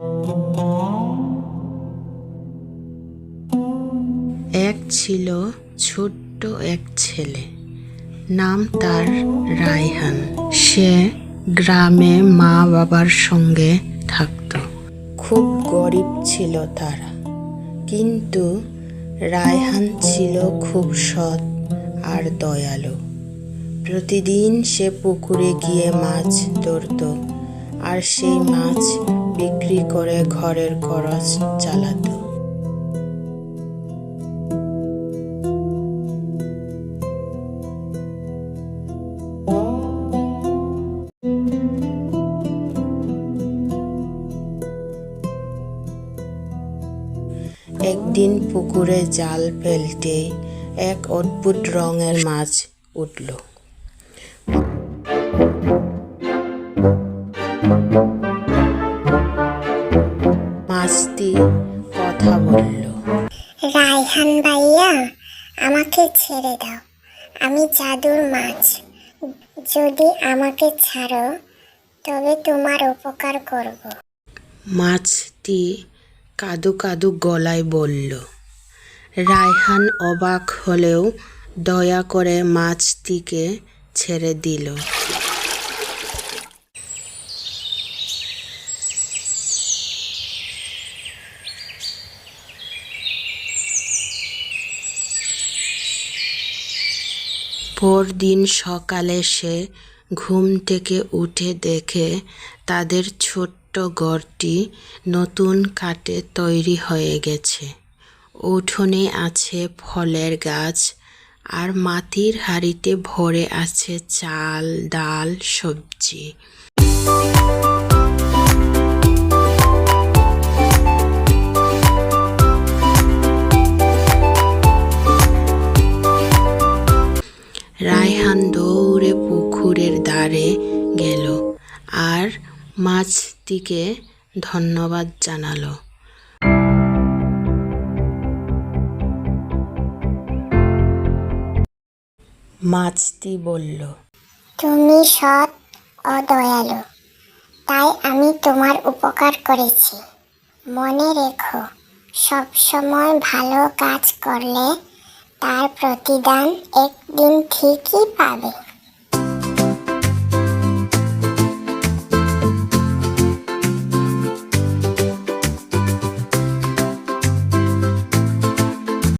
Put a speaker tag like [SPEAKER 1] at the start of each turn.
[SPEAKER 1] এক ছিল ছোট্ট এক ছেলে। নাম তার রায়হান। সে গ্রামে মা বাবার সঙ্গে থাকত। খুব গরিব ছিল তারা। কিন্তু রায়হান ছিল খুব সৎ আর দয়ালু। প্রতিদিন সে পুকুরে গিয়ে মাছ ধরত। আর সেই মাছ বিক্রি করে ঘরের খরচ চালাত। একদিন পুকুরে জাল ফেলতে এক অদ্ভুত রঙের মাছ উঠল। মাছটি কথা বলল।
[SPEAKER 2] রায়হান ভাইয়া আমাকে ছেড়ে দাও। আমি জাদুর মাছ। যদি আমাকে ছাড়ো তবে তোমার উপকার করব।
[SPEAKER 1] মাছটি কাদু কাদু গলায় বলল। রায়হান অবাক হলেও দয়া করে মাছটিকে ছেড়ে দিল। পরদিন সকালে সে ঘুম থেকে উঠে দেখে তাদের ছোট্ট ঘরটি নতুন কাঠে তৈরি হয়ে গেছে। উঠোনে আছে ফলের গাছ আর মাটির হাড়িতে ভরে আছে চাল, ডাল, সবজি। রায়হান দৌড়ে পুকুরের ধারে গেল আর মাছটিকে ধন্যবাদ জানালো। মাছটি বলল,
[SPEAKER 2] তুমি সৎ ও দয়ালু তাই আমি তোমার উপকার করেছি। মনে রেখো, সবসময় ভালো কাজ করলে তার প্রতিদান একদিন ঠিকই পাবে।